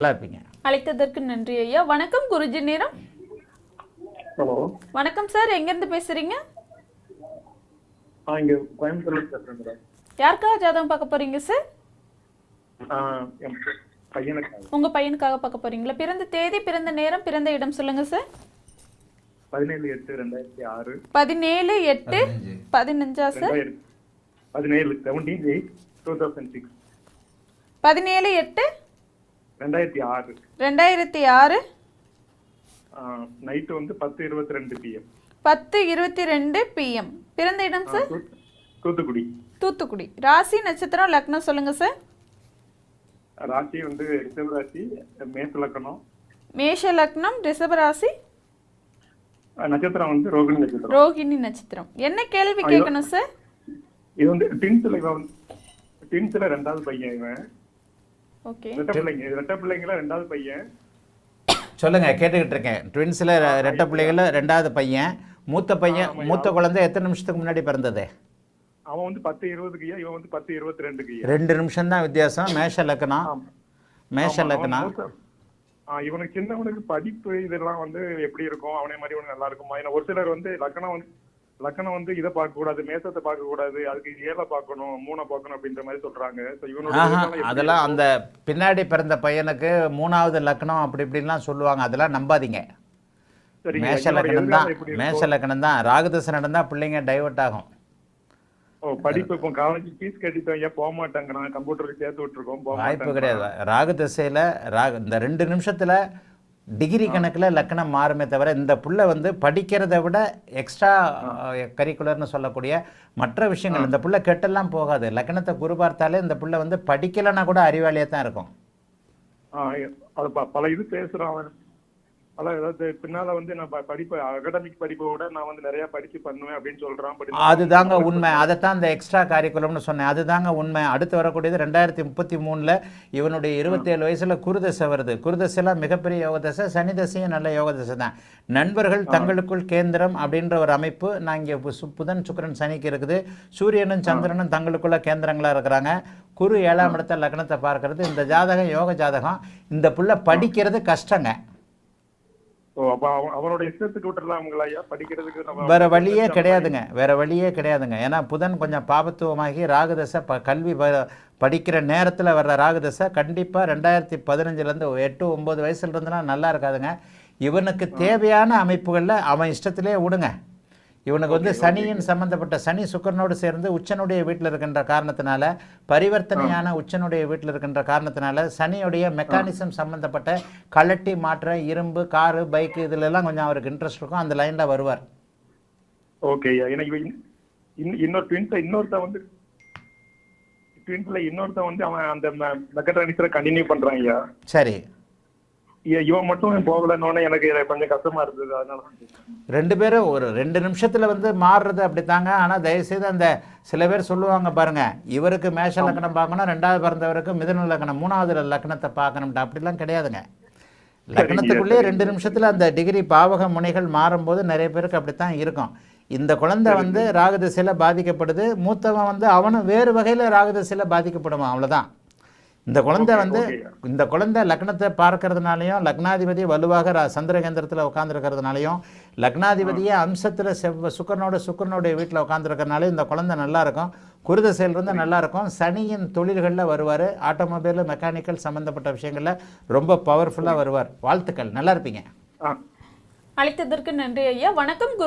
நல்லா இருப்பீங்க. அழைத்ததற்கு நன்றி ஐயா. வணக்கம் குருஜி நேரம்? ஹலோ. வணக்கம் சார் எங்கேருந்து பேசுறீங்க? ஆ இங்க கோயம்புத்தூர்ல பேசுறேன் மேடம். யாருக்காக ஜாதகம் பார்க்க போறீங்க சார்? ஆ, என் பையனுக்கு உங்க பையனுக்காக பார்க்க போறீங்களா? பிறந்த தேதி பிறந்த நேரம் பிறந்த இடம் சொல்லுங்க சார். பதினேழு எட்டு ரெண்டாயிரத்தி ஆறு. பதினேழு எட்டு பதினஞ்சா. சார்? பதினேழு seventeen eight two thousand six பதினேழு எட்டு ரெண்டாயிரத்தி ஆறு. ரெண்டாயிரத்தி ஆறு? நைட்டு வந்து பத்து இருபத்தி ரெண்டு பிஎம் பத்து இருபத்தி ரெண்டு பிஎம் பிறந்த இடம் சார் தூத்துக்குடி. தூத்துக்குடி. ராசி நட்சத்திரம் லக்னம் சொல்லுங்க சார் ராசி வந்து ரிஷப ராசி மேச லக்கணம் மேஷ லக்னம் ரிஷப ராசி? நட்சத்திரம் வந்து ரோகிணி நட்சத்திரம். ரோகிணி நட்சத்திரம். என்ன கேள்வி கேட்கணும் சார் இது வந்து டின்ஸ்ல இவன் டின்ஸ்ல ரெண்டாவது பையன் இவன். ஓகே ரெட்ட பிள்ளைங்க இது ரெட்ட பிள்ளைங்கள ரெண்டாவது பையன். சொல்லுங்க கேட்டுக்கிட்டு இருக்கேன். ட்வின்ஸில் ரெட்டை பிள்ளைகள ரெண்டாவது பையன் மூத்த பையன் மூத்த குழந்தை எத்தனை நிமிஷத்துக்கு முன்னாடி பிறந்தது? அவன் வந்து பத்து இருபதுக்கு இவன் வந்து பத்து இருபத்தி ரெண்டுக்கு ரெண்டு நிமிஷம் தான் வித்தியாசம். மேஷ லக்னம் மேஷ ஆ, இவனுக்கு சின்னவனுக்கு படிப்பு இதெல்லாம் வந்து எப்படி இருக்கும்? அவனே மாதிரி இவனுக்கு நல்லா இருக்குமா? ஏன்னா ஒரு சிலர் வந்து லக்கணம் வந்து லக்கணம் வந்து இதை பார்க்க கூடாது மேசத்தை பார்க்க கூடாது அதுக்கு ஏழை பார்க்கணும் மூணை பார்க்கணும் அப்படின்ற மாதிரி சொல்றாங்க. அதெல்லாம்? அந்த பின்னாடி பிறந்த பையனுக்கு மூணாவது லக்னம் அப்படி இப்படின்லாம் சொல்லுவாங்க. அதெல்லாம் நம்பாதீங்க. மேஷ லக்னம் தான் மேஷ? லக்னம் தான். ராகுதசை நடந்தா பிள்ளைங்க டைவர்ட் ஆகும். ஓ படிப்பு இப்போ காலேஜ் ஃபீஸ் கட்டிட்டோம் ஏன் போக மாட்டாங்கிறான் கம்ப்யூட்டருக்கு சேர்த்து விட்டுருக்கோம் வாய்ப்பு. கிடையாது. ராகு திசையில் ராகு இந்த ரெண்டு நிமிஷத்தில் டிகிரி கணக்கில் லக்கணம் மாறுமே தவிர இந்த புள்ள வந்து படிக்கிறத விட எக்ஸ்ட்ரா கரிக்குலர்னு சொல்லக்கூடிய மற்ற விஷயங்கள் இந்த புள்ள கெட்டெல்லாம் போகாது. லக்கணத்தை குரு பார்த்தாலே இந்த புள்ள வந்து படிக்கலைன்னா கூட அறிவாளியாக தான் இருக்கும் பல இது பேசுறான் பல ஏதாவது பின்னால வந்து நான் படிப்பு அகடமிக் படிப்பை விட நான் வந்து நிறைய படிச்சு பண்ணுவேன் அப்படின்னு சொல்றான் அதுதாங்க உண்மை. அதைத்தான் இந்த எக்ஸ்ட்ரா காரிக்குலம்னு சொன்னேன். அதுதாங்க உண்மை. அடுத்து வரக்கூடியது ரெண்டாயிரத்தி முப்பத்தி மூணில் இவனுடைய இருபத்தேழு வயசில் குருதசை வருது. குருதசைலாம் மிகப்பெரிய யோக தசை சனி தசையும் நல்ல யோக தசை தான். நண்பர்கள் தங்களுக்குள் கேந்திரம் அப்படின்ற ஒரு அமைப்பு நான் இங்கே புதன் சுக்கிரன் சனிக்கு இருக்குது. சூரியனும் சந்திரனும் தங்களுக்குள்ள கேந்திரங்களாக இருக்கிறாங்க. குரு ஏழாம் இடத்த லக்னத்தை பார்க்கறது. இந்த ஜாதகம் யோக ஜாதகம். இந்த புள்ள படிக்கிறது கஷ்டங்க. ஓ அப்ப அவன் அவனோட இஷ்டத்துக்கு விட்டுறலாம் அவங்கள ஐயா. படிக்கிறதுக்கு வேற வழியே கிடையாதுங்க. வேற வழியே கிடையாதுங்க. ஏன்னா புதன் கொஞ்சம் பாபத்துவமாகி ராகுதசை ப கல்வி படிக்கிற நேரத்தில் வர்ற ராகுதசை கண்டிப்பாக ரெண்டாயிரத்தி பதினஞ்சுலேருந்து எட்டு ஒம்பது வயசுலேருந்துலாம் நல்லா இருக்காதுங்க. இவனுக்கு தேவையான அமைப்புகளில் அவன் இஷ்டத்திலே விடுங்க. இவனுக்கு வந்து சனியின் சம்பந்தப்பட்ட சனி சுக்கரனோடு சேர்ந்து உச்சனுடைய வீட்டில் இருக்கின்ற காரணத்தினால பரிவர்த்தனையான உச்சனுடைய வீட்டில் இருக்கின்ற காரணத்தினால சனியுடைய மெக்கானிசம் சம்பந்தப்பட்ட கலட்டி மாற்ற இரும்பு காரு பைக்கு இதுலெல்லாம் கொஞ்சம் அவருக்கு இன்ட்ரெஸ்ட் இருக்கும். அந்த லைனில் வருவார். ஓகே இன்னொரு ட்வின்ஸ் இன்னொருத்தன் வந்து ட்வின்ஸ்ல இன்னொருத்தன் வந்து அவன் அந்த மெக்கட்ரானிக்ஸ்ல கண்டினியூ பண்றான் ஐயா. சரி. இவன் மட்டும் போகலன்னொன்னே எனக்கு கொஞ்சம் கஷ்டமா இருந்தது அதனால. ரெண்டு பேரும் ஒரு ரெண்டு நிமிஷத்தில் வந்து மாறுறது அப்படித்தாங்க. ஆனால் தயவுசெய்து அந்த சில பேர் சொல்லுவாங்க பாருங்க இவருக்கு மேஷ லக்கணம் பார்க்கணும் ரெண்டாவது பிறந்தவருக்கு மிதுன லக்கணம் மூணாவது லக்கணத்தை பார்க்கணும்ட்டு அப்படிலாம் கிடையாதுங்க. லக்னத்துக்குள்ளே ரெண்டு நிமிஷத்தில் அந்த டிகிரி பாவக முனைகள் மாறும்போது நிறைய பேருக்கு அப்படித்தான் இருக்கும். இந்த குழந்தை வந்து ராகுதசையில் பாதிக்கப்படுது மூத்தவன் வந்து அவனும் வேறு வகையில் ராகுதசையில் பாதிக்கப்படுவான் அவ்வளவுதான். இந்த குழந்தை வந்து. இந்த குழந்தை லக்னத்தை பார்க்கறதுனாலையும் லக்னாதிபதி வலுவாக ரா- சந்திரகேந்திரத்தில் உட்காந்துருக்கிறதுனாலையும் லக்னாதிபதியே அம்சத்தில் செவ்வ சுக்கரனோட சுக்கரனுடைய வீட்டில் உட்காந்துருக்கறனால இந்த குழந்தை நல்லா இருக்கும் குருதசையிலிருந்து நல்லா இருக்கும் சனியின் தொழில்களில் வருவார். ஆட்டோமொபைல் மெக்கானிக்கல் சம்மந்தப்பட்ட விஷயங்களில் ரொம்ப பவர்ஃபுல்லாக வருவார். வாழ்த்துக்கள். நல்லா இருப்பீங்க. ஆ. அழைத்ததற்கு நன்றி ஐயா. வணக்கம் குரு